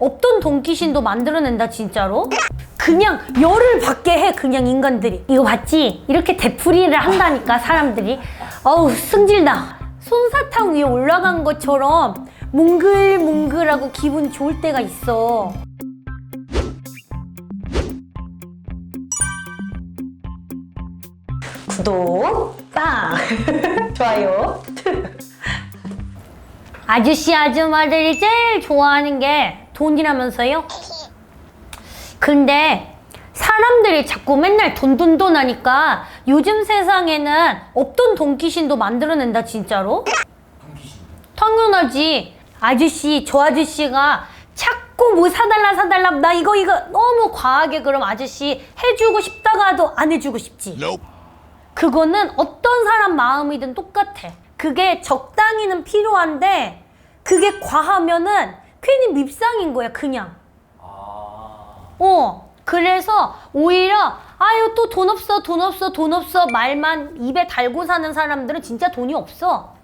없던 동기신도 만들어낸다 진짜로? 그냥 열을 받게 해 그냥 인간들이. 이거 봤지? 이렇게 되풀이를 한다니까 사람들이. 어우 승질나. 솜사탕 위에 올라간 것처럼 뭉글뭉글하고 기분 좋을 때가 있어. 구독, 빵, 좋아요. 아저씨 아줌마들이 제일 좋아하는 게 돈이라면서요? 근데 사람들이 자꾸 맨날 돈 돈 돈 하니까 요즘 세상에는 없던 돈 귀신도 만들어낸다 진짜로? 당연하지 아저씨 저 아저씨가 자꾸 뭐 사달라 사달라 나 이거 이거 너무 과하게 그럼 아저씨 해주고 싶다가도 안 해주고 싶지 그거는 어떤 사람 마음이든 똑같아. 그게 적당히는 필요한데 그게 과하면은 괜히 밉상인 거야, 그냥. 어. 그래서 오히려 아유 또 돈 없어, 돈 없어, 돈 없어 말만 입에 달고 사는 사람들은 진짜 돈이 없어.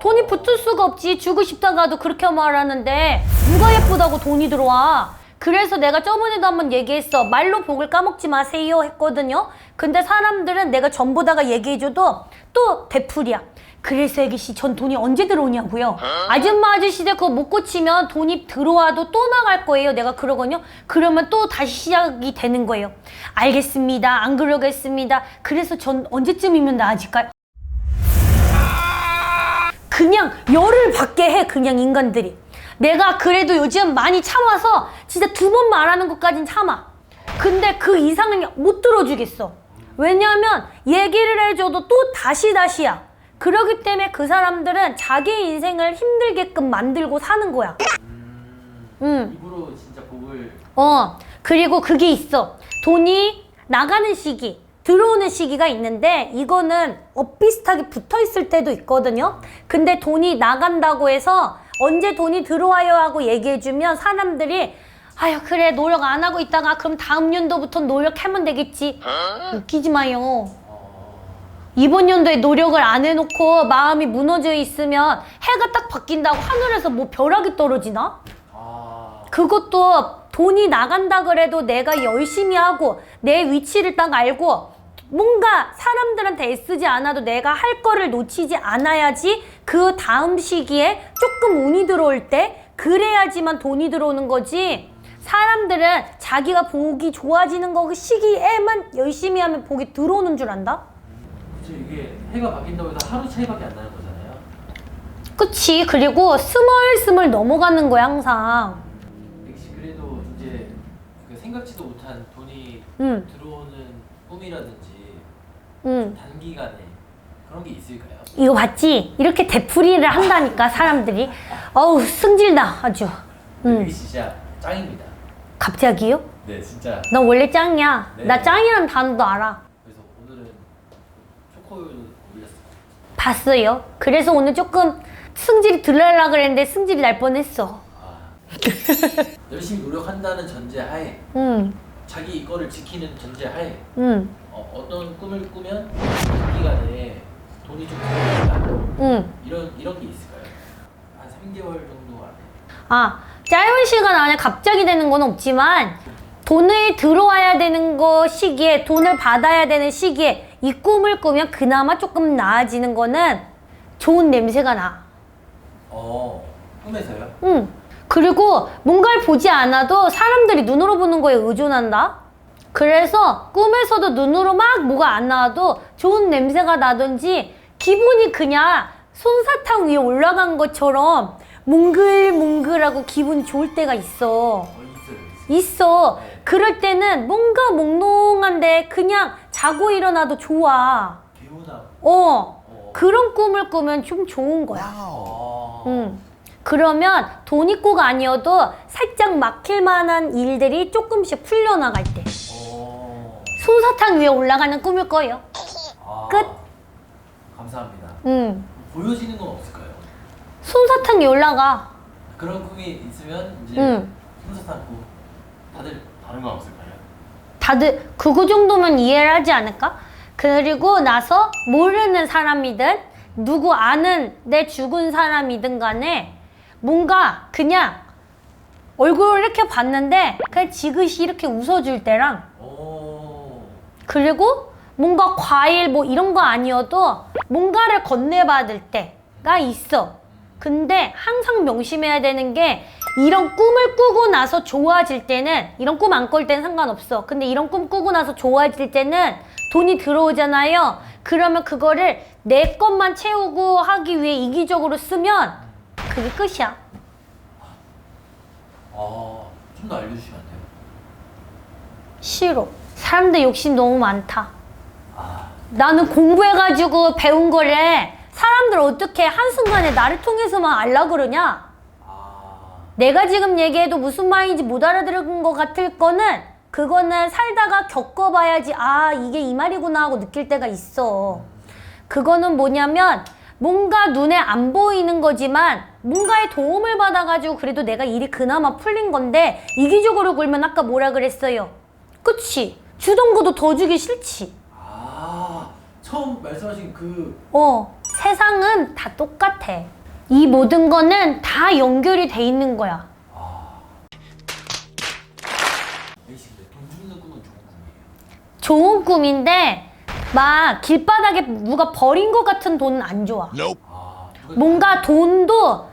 돈이 붙을 수가 없지. 주고 싶다가도 그렇게 말하는데 누가 예쁘다고 돈이 들어와. 그래서 내가 저번에도 한번 얘기했어. 말로 복을 까먹지 마세요 했거든요. 근데 사람들은 내가 전보다가 얘기해줘도 또 베풀이야. 그래서 애기씨 전 돈이 언제 들어오냐고요. 아줌마 아저씨들 그거 못 고치면 돈이 들어와도 또 나갈 거예요. 내가 그러거든요. 그러면 또 다시 시작이 되는 거예요. 알겠습니다. 안 그러겠습니다. 그래서 전 언제쯤이면 나아질까요? 그냥 열을 받게 해 그냥 인간들이 내가 그래도 요즘 많이 참아서 진짜 두 번 말하는 것까진 참아 근데 그 이상은 못 들어주겠어 왜냐하면 얘기를 해줘도 또 다시 다시야 그러기 때문에 그 사람들은 자기 인생을 힘들게끔 만들고 사는 거야 음. 입으로 진짜 복을 어, 그리고 그게 있어. 돈이 나가는 시기, 들어오는 시기가 있는데, 이거는 엇비슷하게 붙어 있을 때도 있거든요. 근데 돈이 나간다고 해서 언제 돈이 들어와요 하고 얘기해 주면 사람들이 아유, 그래, 노력 안 하고 있다가 그럼 다음 연도부터 노력하면 되겠지. 웃기지 마요. 이번 연도에 노력을 안 해놓고 마음이 무너져 있으면 해가 딱 바뀐다고 하늘에서 뭐 벼락이 떨어지나? 아 그것도 돈이 나간다 그래도 내가 열심히 하고 내 위치를 딱 알고 뭔가 사람들한테 애쓰지 않아도 내가 할 거를 놓치지 않아야지 그 다음 시기에 조금 운이 들어올 때 그래야지만 돈이 들어오는 거지 사람들은 자기가 복이 좋아지는 거 그 시기에만 열심히 하면 복이 들어오는 줄 안다? 그쵸 이게 해가 바뀐다고 해서 하루 차이밖에 안 나는 거잖아요 그치 그리고 스멀스멀 넘어가는 거야 항상 역시 그래도 이제 그 생각지도 못한 돈이 응. 들어오는 꿈이라든지 응. 단기간에 그런 게 있을까요? 이거 봤지? 이렇게 되풀이를 한다니까 사람들이 어우 승질나 아주 응. 이게 진짜 짱입니다 갑자기요? 네 진짜 나 원래 짱이야 네. 나 짱이라는 단어도 알아 봤어요. 그래서 오늘 조금 승질이 들으려 그랬는데 승질이 날 뻔했어. 아. 열심히 노력한다는 전제하에 응, 자기 거를 지키는 전제하에 응, 어, 어떤 꿈을 꾸면 단기간에 돈이 좀 들어온다. 응. 이런 이런 게 있을까요? 한 3개월 정도 안에. 아 짧은 시간 안에 갑자기 되는 건 없지만 돈이 들어와야 되는 거 시기에 돈을 받아야 되는 시기에 이 꿈을 꾸면 그나마 조금 나아지는 거는 좋은 냄새가 나 어 꿈에서요? 응. 그리고 뭔가를 보지 않아도 사람들이 눈으로 보는 거에 의존한다. 그래서 꿈에서도 눈으로 막 뭐가 안 나와도 좋은 냄새가 나든지 기분이 그냥 솜사탕 위에 올라간 것처럼 뭉글뭉글하고 기분 좋을 때가 있어. 어 있어요 있어요 있어. 네. 그럴 때는 뭔가 몽롱한데 그냥 자고 일어나도 좋아. 개운함 어. 어. 그런 꿈을 꾸면 좀 좋은 거야. 어. 응. 그러면 돈이 꼭 아니어도 살짝 막힐 만한 일들이 조금씩 풀려나갈 때. 어. 솜사탕 위에 올라가는 꿈일 거예요. 아. 끝. 감사합니다 응. 보여지는 건 없을까요? 솜사탕 이 올라가. 그런 꿈이 있으면 이제 응. 솜사탕 꿈 다들 다른 건 없을까요? 다들 그거 정도면 이해를 하지 않을까? 그리고 나서 모르는 사람이든 누구 아는 내 죽은 사람이든 간에 뭔가 그냥 얼굴을 이렇게 봤는데 그냥 지그시 이렇게 웃어줄 때랑 오. 그리고 뭔가 과일 뭐 이런 거 아니어도 뭔가를 건네받을 때가 있어. 근데 항상 명심해야 되는 게 이런 꿈을 꾸고 나서 좋아질 때는 이런 꿈 안 꿀 때는 상관없어. 근데 이런 꿈 꾸고 나서 좋아질 때는 돈이 들어오잖아요. 그러면 그거를 내 것만 채우고 하기 위해 이기적으로 쓰면 그게 끝이야. 아, 좀 더 알려주시면 안 돼요? 싫어. 사람들 욕심 너무 많다. 아, 나는 공부해가지고 배운 거래. 사람들 어떻게 한순간에 나를 통해서만 알라 그러냐? 아, 내가 지금 얘기해도 무슨 말인지 못 알아들은 것 같을 거는 그거는 살다가 겪어봐야지 아 이게 이 말이구나 하고 느낄 때가 있어. 그거는 뭐냐면 뭔가 눈에 안 보이는 거지만 뭔가의 도움을 받아가지고 그래도 내가 일이 그나마 풀린 건데 이기적으로 굴면 아까 뭐라 그랬어요? 그치? 주던 거도 더 주기 싫지. 아, 처음 말씀하신 그 어, 세상은 다 똑같아. 이 모든 거는 다 연결이 돼 있는 거야. A씨 근데 돈 줍는 꿈은 좋은 꿈이에요. 좋은 꿈인데 막 길바닥에 누가 버린 것 같은 돈은 안 좋아. 아, 누가 뭔가 돈도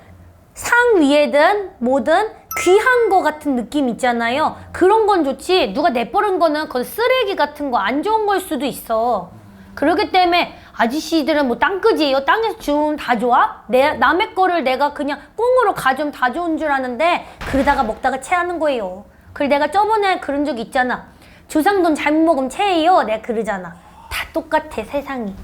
상 위에든 뭐든 귀한 거 같은 느낌 있잖아요. 그런 건 좋지. 누가 내버린 거는 그건 쓰레기 같은 거 안 좋은 걸 수도 있어. 그렇기 때문에 아저씨들은 뭐 땅끄지예요. 땅에서 주우면 다 좋아? 내 남의 거를 내가 그냥 꽁으로 가져오면 다 좋은 줄 아는데 그러다가 먹다가 체하는 거예요. 그리고 내가 저번에 그런 적 있잖아. 주상돈 잘못 먹으면 체해요. 내가 그러잖아. 다 똑같아 세상이.